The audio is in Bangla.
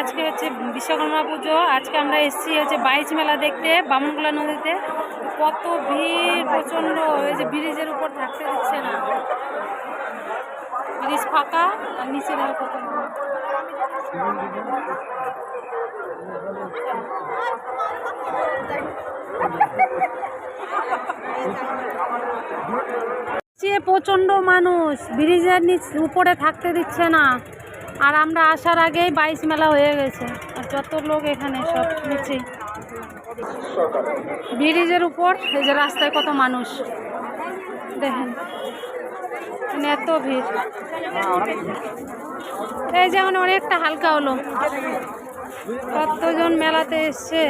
আজকে হচ্ছে বিশ্বকর্মা পুজো। আজকে আমরা এসেছি হচ্ছে বাইচ মেলা দেখতে বামনগোলা নদীতে। কত ভিড় প্রচণ্ড ওই যে ব্রিজের উপর থাকতে দিচ্ছে না। ব্রিজ ফাঁকা আর নিচে কত প্রচণ্ড মানুষ, ব্রিজের নিচ উপরে থাকতে দিচ্ছে না। আর আমরা আসার আগেই বাইশ মেলা হয়ে গেছে। আর যত লোক এখানে সব নিচে। ব্রিজের উপর, এই যে রাস্তায় কত মানুষ। দেখেন এখানে এত ভিড়। এই যে যেমন অনেকটা হালকা হলো। কতজন মেলাতে এসছে?